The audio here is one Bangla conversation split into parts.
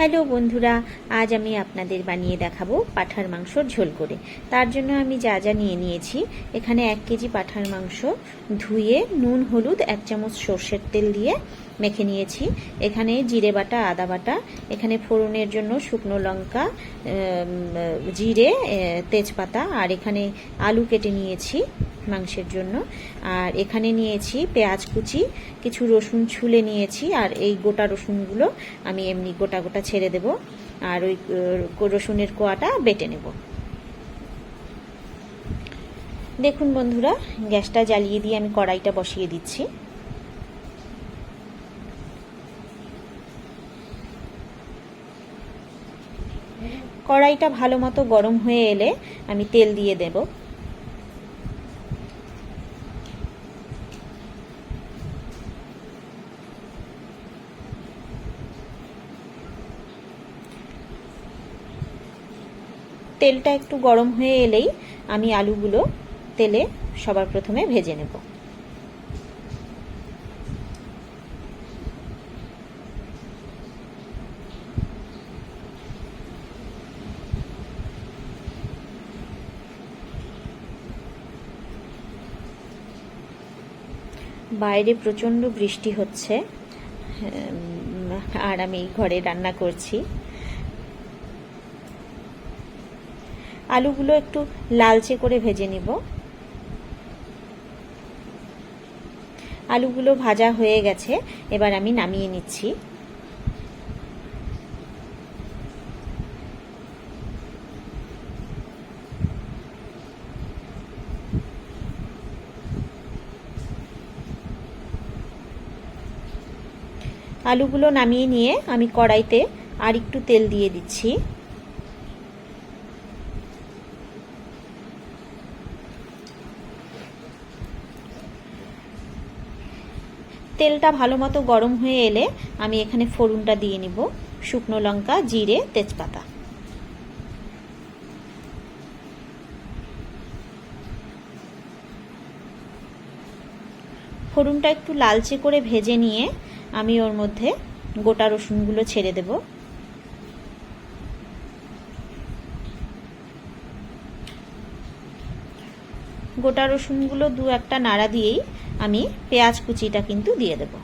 হ্যালো বন্ধুরা, আজ আমি আপনাদের বানিয়ে দেখাবো পাঠার মাংসর ঝোল করে। তার জন্য আমি যা যা নিয়ে নিয়েছি, এখানে এক কেজি পাঠার মাংস, ধুয়ে নুন, হলুদ, এক চামচ সর্ষের তেল দিয়ে মেখে নিয়েছি। এখানে জিরে বাটা, আদা বাটা, এখানে ফোড়নের জন্য শুকনো লঙ্কা জিরে তেজপাতা, আর এখানে আলু কেটে নিয়েছি। মাংসের জন্য। আর এখানে নিয়েছি পেঁয়াজ কুচি, কিছু রসুন ছুলে নিয়েছি, আর এই গোটা রসুনগুলো আমি এমনি গোটা গোটা ছেড়ে দেব, আর ওই রসুনের কোয়াটা বেটে নেব। দেখুন বন্ধুরা, গ্যাসটা জ্বালিয়ে দিয়ে আমি কড়াইটা বসিয়ে দিচ্ছি। কড়াইটা ভালো মতো গরম হয়ে এলে আমি তেল দিয়ে দেব। তেলটা একটু গরম হয়ে এলেই আমি আলুগুলো তেলে সবার প্রথমে ভেজে নেব। বাইরে প্রচণ্ড বৃষ্টি হচ্ছে আর আমি ঘরে রান্না করছি। আলুগুলো একটু লালচে করে ভেজে নিব। আলুগুলো ভাজা হয়ে গেছে, এবার আমি নামিয়ে নিচ্ছি। আলুগুলো নামিয়ে নিয়ে আমি কড়াইতে আর একটু তেল দিয়ে দিচ্ছি। তেলটা ভালো মতো গরম হয়ে এলে আমি এখানে ফোড়নটা দিয়ে নিব। শুকনো লঙ্কা, জিরে, তেজপাতা। ফোড়নটা একটু লালচে করে ভেজে নিয়ে আমি ওর মধ্যে গোটা রসুনগুলো ছেড়ে দেব। গোটা রসুনগুলো দু একটা নাড়া দিয়েই আমি পেঁয়াজ কুচিটা কিন্তু দিয়ে দেব।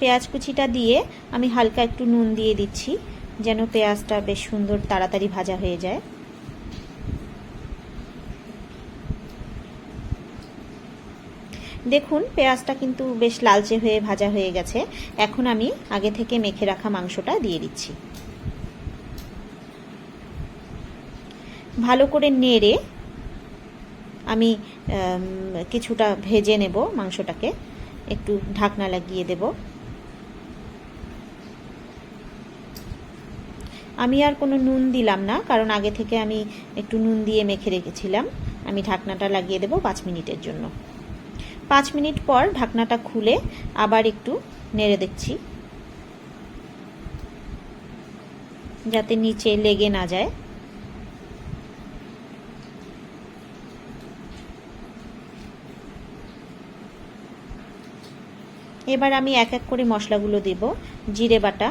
পেঁয়াজ কুচিটা দিয়ে আমি হালকা একটু নুন দিয়ে দিচ্ছি, যেন পেঁয়াজটা বেশ সুন্দর তাড়াতাড়ি ভাজা হয়ে যায়। দেখুন, পেঁয়াজটা কিন্তু বেশ লালচে হয়ে ভাজা হয়ে গেছে। এখন আমি আগে থেকে মেখে রাখা মাংসটা দিয়ে দিচ্ছি। ভালো করে নেড়ে আমি কিছুটা ভেজে নেব মাংসটাকে। একটু ঢাকনা লাগিয়ে দেব। আমি আর কোনো নুন দিলাম না, কারণ আগে থেকে আমি একটু নুন দিয়ে মেখে রেখেছিলাম। আমি ঢাকনাটা লাগিয়ে দেব পাঁচ মিনিটের জন্য। পাঁচ মিনিট পর ঢাকনাটা খুলে আবার একটু নেড়ে দেখছি। যাতে নিচে লেগে না যায়। এবার আমি এক এক করে মশলাগুলো দেব। জিরে বাটা,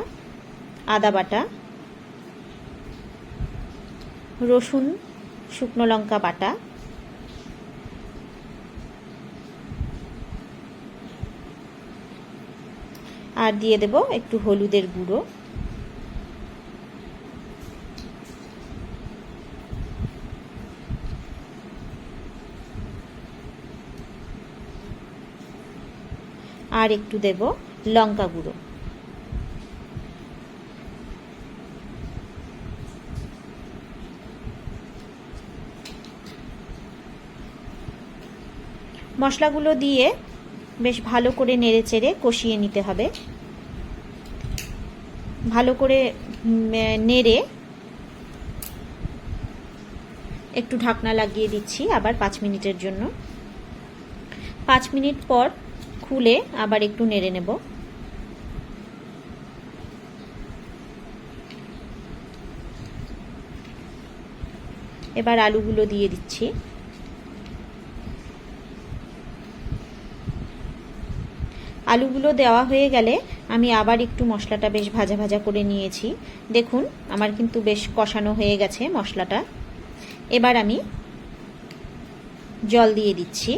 আদা বাটা, রসুন, শুকনো লঙ্কা বাটা আর দিয়ে দেব একটু হলুদের গুঁড়ো। আর একটু দেব লঙ্কা গুঁড়ো। মশলাগুলো দিয়ে বেশ ভালো করে নেড়ে চেড়ে কষিয়ে নিতে হবে। ভালো করে নেড়ে একটু ঢাকনা লাগিয়ে দিচ্ছি আবার পাঁচ মিনিটের জন্য। পাঁচ মিনিট পর খুলে আবার একটু নেড়ে নেব। এবার আলুগুলো দিয়ে দিচ্ছি। আলুগুলো দেওয়া হয়ে গেলে আমি আবার একটু মশলাটা বেশ ভাজা ভাজা করে নিয়েছি। দেখুন, আমার কিন্তু বেশ কষানো হয়ে গেছে মশলাটা। এবার আমি জল দিয়ে দিচ্ছি।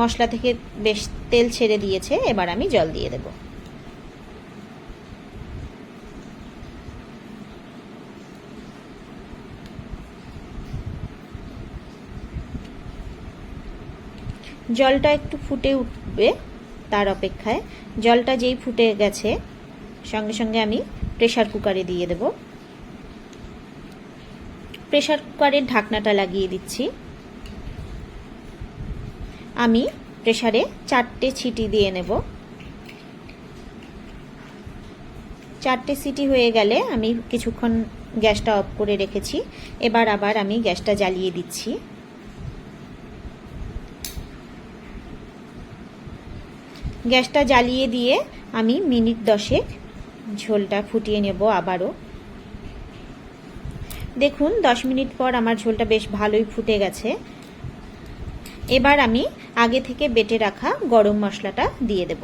মশলা থেকে বেশ তেল ছেড়ে দিয়েছে, এবার আমি জল দিয়ে দেব। জলটা একটু ফুটে উঠবে তার অপেক্ষায়। জলটা যেই ফুটে গেছে, সঙ্গে সঙ্গে আমি প্রেশার কুকারে দিয়ে দেব। প্রেশার কুকারের ঢাকনাটা লাগিয়ে দিচ্ছি। আমি প্রেশারে চারটে ছিটি দিয়ে নেব। চারটে সিটি হয়ে গেলে আমি কিছুক্ষণ গ্যাসটা অফ করে রেখেছি। এবার আবার আমি গ্যাসটা জ্বালিয়ে দিচ্ছি। গ্যাসটা জ্বালিয়ে দিয়ে আমি মিনিট দশেক ঝোলটা ফুটিয়ে নেব আবারও। দেখুন, দশ মিনিট পর আমার ঝোলটা বেশ ভালোই ফুটে গেছে। এবার আমি আগে থেকে বেটে রাখা গরম মশলাটা দিয়ে দেব।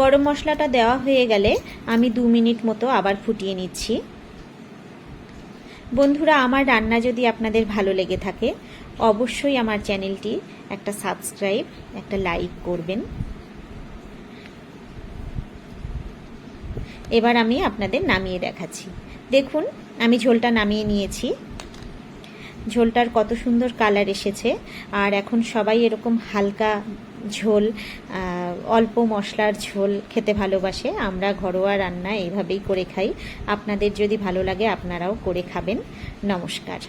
গরম মশলাটা দেওয়া হয়ে গেলে আমি দু মিনিট মতো আবার ফুটিয়ে নিচ্ছি। বন্ধুরা, আমার রান্না যদি আপনাদের ভালো লেগে থাকে, অবশ্যই আমার চ্যানেলটি একটা সাবস্ক্রাইব, একটা লাইক করবেন। এবার আমি আপনাদের নামিয়ে দেখাচ্ছি। দেখুন, আমি ঝোলটা নামিয়ে নিয়েছি। ঝোলটার কত সুন্দর কালার এসেছে। আর এখন সবাই এরকম হালকা ঝোল অল্প মশলার ঝোল খেতে ভালোবাসে। আমরা ঘরোয়া রান্না এইভাবেই করে খাই। আপনাদের যদি ভালো লাগে আপনারাও করে খাবেন। নমস্কার।